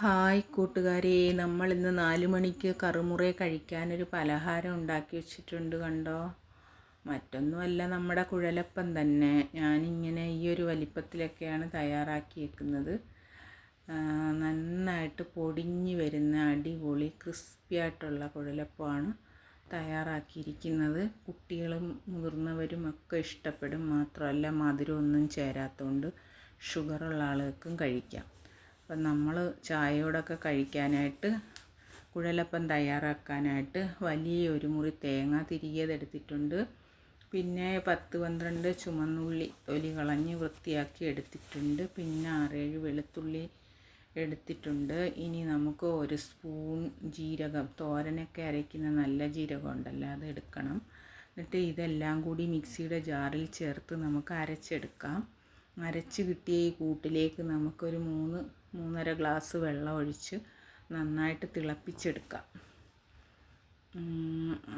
Hi കൂട്ടുകാരെ. നമ്മൾ ഇന്ന് നാല് മണിക്ക് കറുമുറയെ കഴിക്കാനൊരു പലഹാരം ഉണ്ടാക്കി വെച്ചിട്ടുണ്ട് കണ്ടോ? മറ്റൊന്നുമല്ല നമ്മുടെ കുഴലപ്പം തന്നെ. ഞാനിങ്ങനെ ഈ ഒരു വലിപ്പത്തിലൊക്കെയാണ് തയ്യാറാക്കി വെക്കുന്നത് നന്നായിട്ട് പൊടിഞ്ഞു വരുന്ന അടിപൊളി ക്രിസ്പി ആയിട്ടുള്ള കുഴലപ്പമാണ് തയ്യാറാക്കിയിരിക്കുന്നത്. കുട്ടികളും മുതിർന്നവരും ഒക്കെ ഇഷ്ടപ്പെടും. മാത്രമല്ല മധുരമൊന്നും ചേരാത്തതുകൊണ്ട് ഷുഗറുള്ള ആളുകൾക്കും കഴിക്കാം. അപ്പം നമ്മൾ ചായയോടൊക്കെ കഴിക്കാനായിട്ട് കുഴലപ്പം തയ്യാറാക്കാനായിട്ട് വലിയ ഒരു മുറി തേങ്ങ തിരികെതെടുത്തിട്ടുണ്ട് പിന്നെ പത്ത് പന്ത്രണ്ട് ചുമന്നുള്ളി തൊലി കളഞ്ഞ് വൃത്തിയാക്കി എടുത്തിട്ടുണ്ട്. പിന്നെ ആറേഴ് വെളുത്തുള്ളി എടുത്തിട്ടുണ്ട്. ഇനി നമുക്ക് ഒരു സ്പൂൺ ജീരകം തോരനൊക്കെ അരയ്ക്കുന്ന നല്ല ജീരകം ഉണ്ടല്ലോ അത് എടുക്കണം. എന്നിട്ട് ഇതെല്ലാം കൂടി മിക്സിയുടെ ജാറിൽ ചേർത്ത് നമുക്ക് അരച്ചെടുക്കാം. അരച്ച് കിട്ടിയ ഈ കൂട്ടിലേക്ക് നമുക്കൊരു മൂന്ന് മൂന്നര ഗ്ലാസ് വെള്ളം ഒഴിച്ച് നന്നായിട്ട് തിളപ്പിച്ചെടുക്കാം.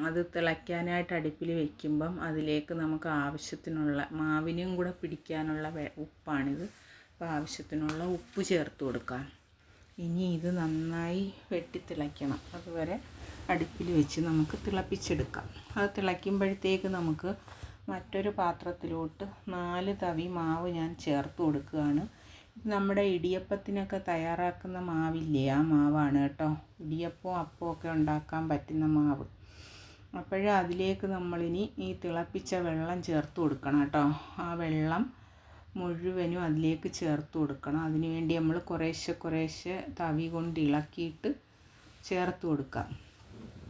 അത് തിളയ്ക്കാനായിട്ട് അടുപ്പിൽ വെക്കുമ്പം അതിലേക്ക് നമുക്ക് ആവശ്യത്തിനുള്ള മാവിനും കൂടെ പിടിക്കാനുള്ള ഉപ്പാണിത്. അപ്പോൾ ആവശ്യത്തിനുള്ള ഉപ്പ് ചേർത്ത് കൊടുക്കാം. ഇനി ഇത് നന്നായി വെട്ടി തിളയ്ക്കണം. അതുവരെ അടുപ്പിൽ വെച്ച് നമുക്ക് തിളപ്പിച്ചെടുക്കാം. അത് തിളയ്ക്കുമ്പോഴത്തേക്ക് നമുക്ക് മറ്റൊരു പാത്രത്തിലോട്ട് നാല് തവി മാവ് ഞാൻ ചേർത്ത് കൊടുക്കുകയാണ്. നമ്മുടെ ഇടിയപ്പത്തിനൊക്കെ തയ്യാറാക്കുന്ന മാവില്ലേ? ആ മാവാണ് കേട്ടോ. ഇടിയപ്പവും അപ്പവും ഒക്കെ ഉണ്ടാക്കാൻ പറ്റുന്ന മാവ്. അപ്പോഴേ അതിലേക്ക് നമ്മളിനി ഈ തിളപ്പിച്ച വെള്ളം ചേർത്ത് കൊടുക്കണം കേട്ടോ. ആ വെള്ളം മുഴുവനും അതിലേക്ക് ചേർത്ത് കൊടുക്കണം. അതിനുവേണ്ടി നമ്മൾ കുറേശ്ശെ കുറേശ്ശെ തവി കൊണ്ട് ഇളക്കിയിട്ട് ചേർത്ത് കൊടുക്കാം.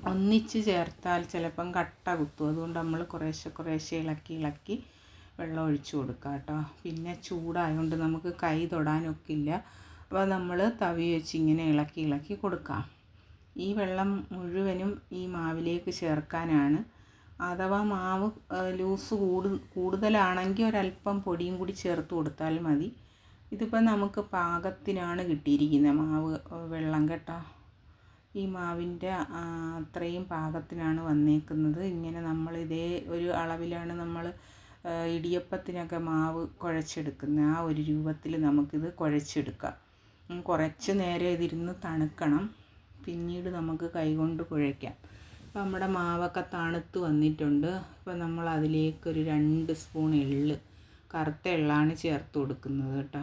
ഒന്നിച്ച് ചേർത്താൽ ചിലപ്പം കട്ട കുത്തും. അതുകൊണ്ട് നമ്മൾ കുറേശ്ശെ കുറേശ്ശെ ഇളക്കി ഇളക്കി വെള്ളം ഒഴിച്ചു കൊടുക്കുക കേട്ടോ. പിന്നെ ചൂടായതുകൊണ്ട് നമുക്ക് കൈ തൊടാനൊക്കില്ല. അപ്പോൾ നമ്മൾ തവി വെച്ച് ഇങ്ങനെ ഇളക്കി ഇളക്കി കൊടുക്കാം. ഈ വെള്ളം മുഴുവനും ഈ മാവിലേക്ക് ചേർക്കാനാണ്. അഥവാ മാവ് ലൂസ് കൂടു കൂടുതലാണെങ്കിൽ ഒരല്പം പൊടിയും കൂടി ചേർത്ത് കൊടുത്താൽ മതി. ഇതിപ്പോൾ നമുക്ക് പാകത്തിനാണ് കിട്ടിയിരിക്കുന്നത് മാവ് വെള്ളം കേട്ടോ. ഈ മാവിന്റെ അത്രയും പാകത്തിനാണ് വന്നേക്കുന്നത്. ഇങ്ങനെ നമ്മൾ ഇതേ ഒരു അളവിലാണ് നമ്മൾ ഇടിയപ്പത്തിനൊക്കെ മാവ് കുഴച്ചെടുക്കുന്ന ആ ഒരു രൂപത്തിൽ നമുക്കിത് കുഴച്ചെടുക്കാം. കുറച്ച് നേരം ഇതിരുന്ന് തണുക്കണം. പിന്നീട് നമുക്ക് കൈകൊണ്ട് കുഴയ്ക്കാം. അപ്പം നമ്മുടെ മാവൊക്കെ തണുത്ത് വന്നിട്ടുണ്ട്. അപ്പം നമ്മൾ അതിലേക്കൊരു രണ്ട് സ്പൂൺ എള്ള് കറുത്ത എള്ളാണ് ചേർത്ത് കൊടുക്കുന്നത് കേട്ടോ.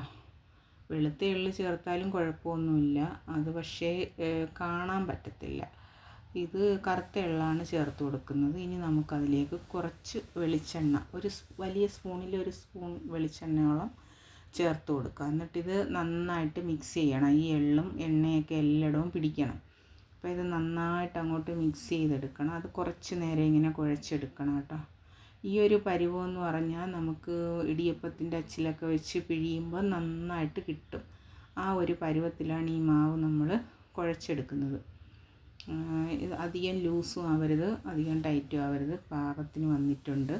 വെളുത്ത എള്ള് ചേർത്താലും കുഴപ്പമൊന്നുമില്ല. അത് പക്ഷേ കാണാൻ പറ്റത്തില്ല. ഇത് കറുത്ത എള്ളാണ് ചേർത്ത് കൊടുക്കുന്നത്. ഇനി നമുക്കതിലേക്ക് കുറച്ച് വെളിച്ചെണ്ണ ഒരു വലിയ സ്പൂണിൽ ഒരു സ്പൂൺ വെളിച്ചെണ്ണയോളം ചേർത്ത് കൊടുക്കുക. എന്നിട്ടിത് നന്നായിട്ട് മിക്സ് ചെയ്യണം. ഈ എള്ളും എണ്ണയൊക്കെ എല്ലായിടവും പിടിക്കണം. അപ്പോൾ ഇത് നന്നായിട്ട് അങ്ങോട്ട് മിക്സ് ചെയ്തെടുക്കണം. അത് കുറച്ച് നേരം ഇങ്ങനെ കുഴച്ചെടുക്കണം കേട്ടോ. ഈ ഒരു പരുവമെന്ന് പറഞ്ഞാൽ നമുക്ക് ഇടിയപ്പത്തിന്റെ അച്ചിലൊക്കെ വെച്ച് പിഴിയുമ്പോൾ നന്നായിട്ട് കിട്ടും. ആ ഒരു പരുവത്തിലാണ് ഈ മാവ് നമ്മൾ കുഴച്ചെടുക്കുന്നത്. ഇത് അധികം ലൂസും ആവരുത് അധികം ടൈറ്റും ആവരുത്. പാകത്തിന് വന്നിട്ടുണ്ട്.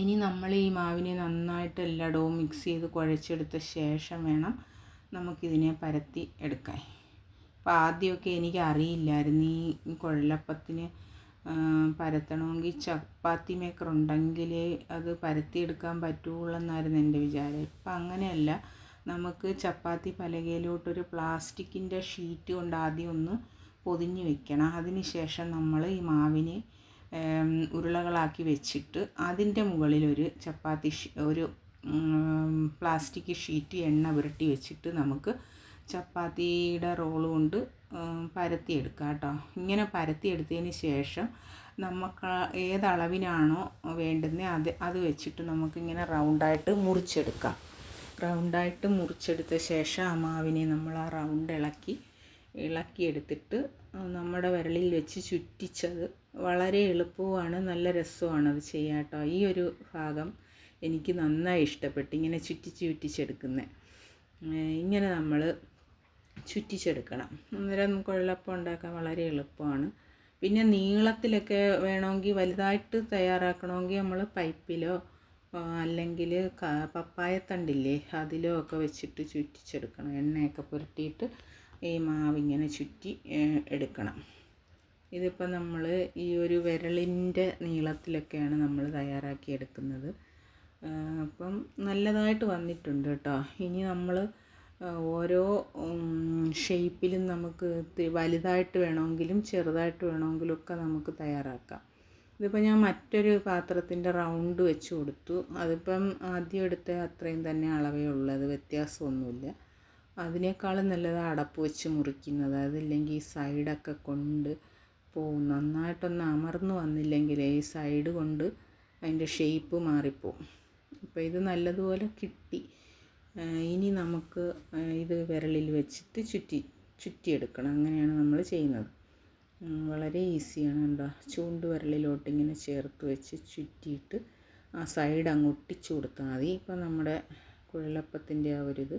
ഇനി നമ്മൾ ഈ മാവിനെ നന്നായിട്ട് എല്ലായിടവും മിക്സ് ചെയ്ത് കുഴച്ചെടുത്ത ശേഷം വേണം നമുക്കിതിനെ പരത്തി എടുക്കാൻ. അപ്പോൾ ആദ്യമൊക്കെ എനിക്ക് അറിയില്ലായിരുന്നു ഈ കുഴലപ്പത്തിന് പരത്തണമെങ്കിൽ ചപ്പാത്തി മേക്കർ ഉണ്ടെങ്കിലേ അത് പരത്തിയെടുക്കാൻ പറ്റുള്ളൂ എന്നായിരുന്നു എന്റെ വിചാരം. ഇപ്പം അങ്ങനെയല്ല. നമുക്ക് ചപ്പാത്തി പലകയിലോട്ടൊരു പ്ലാസ്റ്റിക്കിന്റെ ഷീറ്റ് കൊണ്ട് ആദ്യം ഒന്ന് പൊതിഞ്ഞ് വെക്കണം. അതിന് ശേഷം നമ്മൾ ഈ മാവിനെ ഉരുളകളാക്കി വെച്ചിട്ട് അതിന്റെ മുകളിലൊരു ചപ്പാത്തി ഒരു പ്ലാസ്റ്റിക് ഷീറ്റ് എണ്ണ പുരട്ടി വെച്ചിട്ട് നമുക്ക് ചപ്പാത്തിയുടെ റോൾ കൊണ്ട് പരത്തിയെടുക്കുക കേട്ടോ. ഇങ്ങനെ പരത്തിയെടുത്തതിന് ശേഷം നമുക്ക് ഏതളവിനാണോ വേണ്ടുന്നത് അത് അത് വെച്ചിട്ട് നമുക്കിങ്ങനെ റൗണ്ടായിട്ട് മുറിച്ചെടുക്കാം. റൗണ്ടായിട്ട് മുറിച്ചെടുത്ത ശേഷം ആ മാവിനെ നമ്മൾ ആ റൗണ്ട് ഇളക്കി ഇളക്കിയെടുത്തിട്ട് നമ്മുടെ വിരലിൽ വെച്ച് ചുറ്റിച്ചത് വളരെ എളുപ്പവുമാണ് നല്ല രസവുമാണ് അത് ചെയ്യാൻ കേട്ടോ. ഈ ഒരു ഭാഗം എനിക്ക് നന്നായി ഇഷ്ടപ്പെട്ടു ഇങ്ങനെ ചുറ്റിച്ച് ചുറ്റിച്ചെടുക്കുന്നത് ഇങ്ങനെ നമ്മൾ ചുറ്റിച്ചെടുക്കണം. അന്നേരം കുഴലപ്പം ഉണ്ടാക്കാൻ വളരെ എളുപ്പമാണ്. പിന്നെ നീളത്തിലൊക്കെ വേണമെങ്കിൽ വലുതായിട്ട് തയ്യാറാക്കണമെങ്കിൽ നമ്മൾ പൈപ്പിലോ അല്ലെങ്കിൽ പപ്പായത്തണ്ടില്ലേ അതിലോ ഒക്കെ വെച്ചിട്ട് ചുറ്റിച്ചെടുക്കണം. എണ്ണയൊക്കെ പുരട്ടിയിട്ട് ഈ മാവിങ്ങനെ ചുറ്റി എടുക്കണം. ഇതിപ്പോൾ നമ്മൾ ഈ ഒരു വിരലിന്റെ നീളത്തിലൊക്കെയാണ് നമ്മൾ തയ്യാറാക്കി എടുക്കുന്നത്. അപ്പം നല്ലതായിട്ട് വന്നിട്ടുണ്ട് കേട്ടോ. ഇനി നമ്മൾ ഓരോ ഷേപ്പിലും നമുക്ക് വലുതായിട്ട് വേണമെങ്കിലും ചെറുതായിട്ട് വേണമെങ്കിലും ഒക്കെ നമുക്ക് തയ്യാറാക്കാം. ഇതിപ്പോൾ ഞാൻ മറ്റൊരു പാത്രത്തിന്റെ റൗണ്ട് വെച്ച് കൊടുത്തു. അതിപ്പം ആദ്യം എടുത്ത അത്രയും തന്നെ അളവേ ഉള്ളൂ. അത് വ്യത്യാസമൊന്നുമില്ല. അതിനേക്കാളും നല്ലത് അടപ്പ് വെച്ച് മുറിക്കുന്നത്. അതില്ലെങ്കിൽ ഈ സൈഡൊക്കെ കൊണ്ട് പോവും. നന്നായിട്ടൊന്ന് അമർന്നു വന്നില്ലെങ്കിൽ ഈ സൈഡ് കൊണ്ട് അതിന്റെ ഷേപ്പ് മാറിപ്പോവും. അപ്പോൾ ഇത് നല്ലതുപോലെ കിട്ടി. ഇനി നമുക്ക് ഇത് വിരലിൽ വെച്ചിട്ട് ചുറ്റി ചുറ്റിയെടുക്കണം. അങ്ങനെയാണ് നമ്മൾ ചെയ്യുന്നത്. വളരെ ഈസിയാണ് കണ്ടോ ചൂണ്ട് വിരലിലോട്ട് ഇങ്ങനെ ചേർത്ത് വെച്ച് ചുറ്റിയിട്ട് ആ സൈഡ് അങ്ങ് ഒട്ടിച്ചു കൊടുത്താൽ മതി. ഇപ്പം നമ്മുടെ കുഴലപ്പത്തിന്റെ ആ ഒരു ഇത്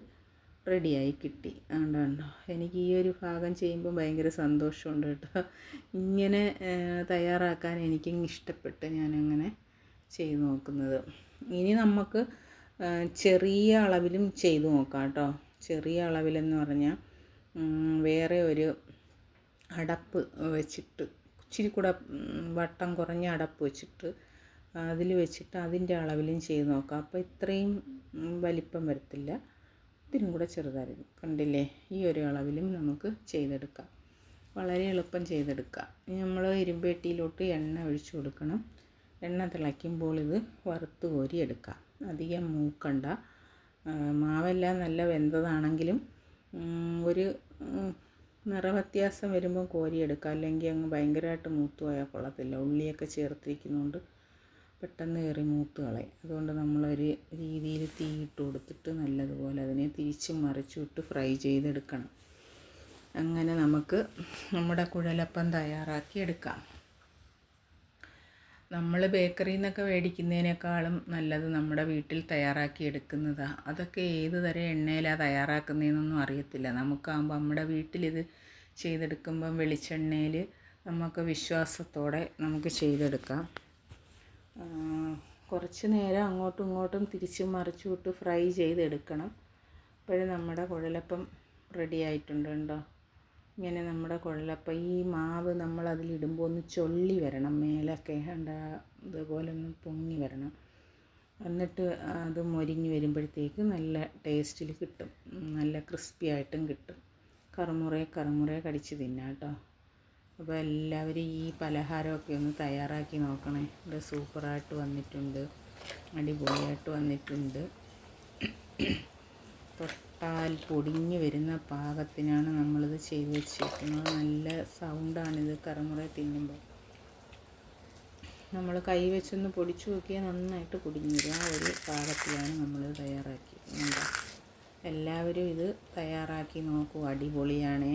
റെഡിയായി കിട്ടി. കണ്ടോ എനിക്ക് ഈ ഒരു ഭാഗം ചെയ്യുമ്പോൾ ഭയങ്കര സന്തോഷമുണ്ട് കേട്ടോ. ഇങ്ങനെ തയ്യാറാക്കാൻ എനിക്ക് ഇഷ്ടപ്പെട്ട് ഞാനങ്ങനെ ചെയ്ത് നോക്കുന്നത്. ഇനി നമുക്ക് ചെറിയ അളവിലും ചെയ്ത് നോക്കാം കേട്ടോ. ചെറിയ അളവിലെന്ന് പറഞ്ഞാൽ വേറെ ഒരു അടപ്പ് വെച്ചിട്ട് ഇച്ചിരി കൂടെ വട്ടം കുറഞ്ഞ അടപ്പ് വെച്ചിട്ട് അതിൽ വെച്ചിട്ട് അതിന്റെ അളവിലും ചെയ്ത് നോക്കാം. അപ്പോൾ ഇത്രയും വലിപ്പം വരത്തില്ല. ഇതിനും കൂടെ ചെറുതായിരിക്കും കണ്ടില്ലേ? ഈ ഒരു അളവിലും നമുക്ക് ചെയ്തെടുക്കാം. വളരെ എളുപ്പം ചെയ്തെടുക്കാം. നമ്മൾ ഇരുമ്പേട്ടിയിലോട്ട് എണ്ണ ഒഴിച്ചു കൊടുക്കണം. എണ്ണ തിളയ്ക്കുമ്പോൾ ഇത് വറുത്ത് കോരി എടുക്കാം. അധികം മൂക്കണ്ട. മാവെല്ലാം നല്ല വെന്തതാണെങ്കിലും ഒരു നിറവ്യത്യാസം വരുമ്പോൾ കോരിയെടുക്കാം അല്ലെങ്കിൽ അങ്ങ് ഭയങ്കരമായിട്ട് മൂത്ത് പോയാൽ കൊള്ളത്തില്ല. ഉള്ളിയൊക്കെ ചേർത്തിരിക്കുന്നതുകൊണ്ട് പെട്ടെന്ന് കയറി മൂത്ത് കളയും. അതുകൊണ്ട് നമ്മളൊരു രീതിയിൽ തീയിട്ട് കൊടുത്തിട്ട് നല്ലതുപോലെ അതിനെ തിരിച്ചും മറിച്ചും ഇട്ട് ഫ്രൈ ചെയ്തെടുക്കണം. അങ്ങനെ നമുക്ക് നമ്മുടെ കുഴലപ്പം തയ്യാറാക്കി എടുക്കാം. നമ്മൾ ബേക്കറിയിൽ നിന്നൊക്കെ മേടിക്കുന്നതിനേക്കാളും നല്ലത് നമ്മുടെ വീട്ടിൽ തയ്യാറാക്കി എടുക്കുന്നതാണ് അതൊക്കെ ഏത് തരം എണ്ണയിലാണ് തയ്യാറാക്കുന്നതെന്നൊന്നും അറിയത്തില്ല. നമുക്കാകുമ്പോൾ നമ്മുടെ വീട്ടിലിത് ചെയ്തെടുക്കുമ്പം വെളിച്ചെണ്ണയിൽ നമുക്ക് വിശ്വാസത്തോടെ നമുക്ക് ചെയ്തെടുക്കാം. കുറച്ച് നേരം അങ്ങോട്ടും ഇങ്ങോട്ടും തിരിച്ചും മറിച്ചും ഇട്ട് ഫ്രൈ ചെയ്തെടുക്കണം. അപ്പോഴേ നമ്മുടെ കുഴലപ്പം റെഡി ആയിട്ടുണ്ട് കേട്ടോ ഇങ്ങനെ നമ്മുടെ കുഴലപ്പം ഈ മാവ് നമ്മൾ അതിലിടുമ്പോൾ ഒന്ന് ചൊല്ലി വരണം മേലൊക്കെ കണ്ട ഇതുപോലെ ഒന്ന് പൊങ്ങി വരണം. എന്നിട്ട് അത് മൊരിഞ്ഞ് വരുമ്പോഴത്തേക്ക് നല്ല ടേസ്റ്റിൽ കിട്ടും. നല്ല ക്രിസ്പി ആയിട്ടും കിട്ടും. കറുമുറയെ കറുമുറയെ കടിച്ച് തിന്നാം കേട്ടോ. അപ്പോൾ എല്ലാവരും ഈ പലഹാരമൊക്കെ ഒന്ന് തയ്യാറാക്കി നോക്കണേ. ഇത് സൂപ്പറായിട്ട് വന്നിട്ടുണ്ട്. അടിപൊളിയായിട്ട് വന്നിട്ടുണ്ട്. തൊട്ടാൽ പൊടിഞ്ഞു വരുന്ന പാകത്തിനാണ് നമ്മളിത് ചെയ്ത് വെച്ചിരിക്കുന്നത് നല്ല സൗണ്ടാണിത് കറമുറ തിന്നുമ്പോൾ. നമ്മൾ കൈ വെച്ചൊന്ന് പൊടിച്ചു നോക്കിയാൽ നന്നായിട്ട് പൊടിഞ്ഞു വരും. ആ ഒരു പാകത്തിലാണ് നമ്മൾ തയ്യാറാക്കി? എല്ലാവരും ഇത് തയ്യാറാക്കി നോക്കൂ. അടിപൊളിയാണേ.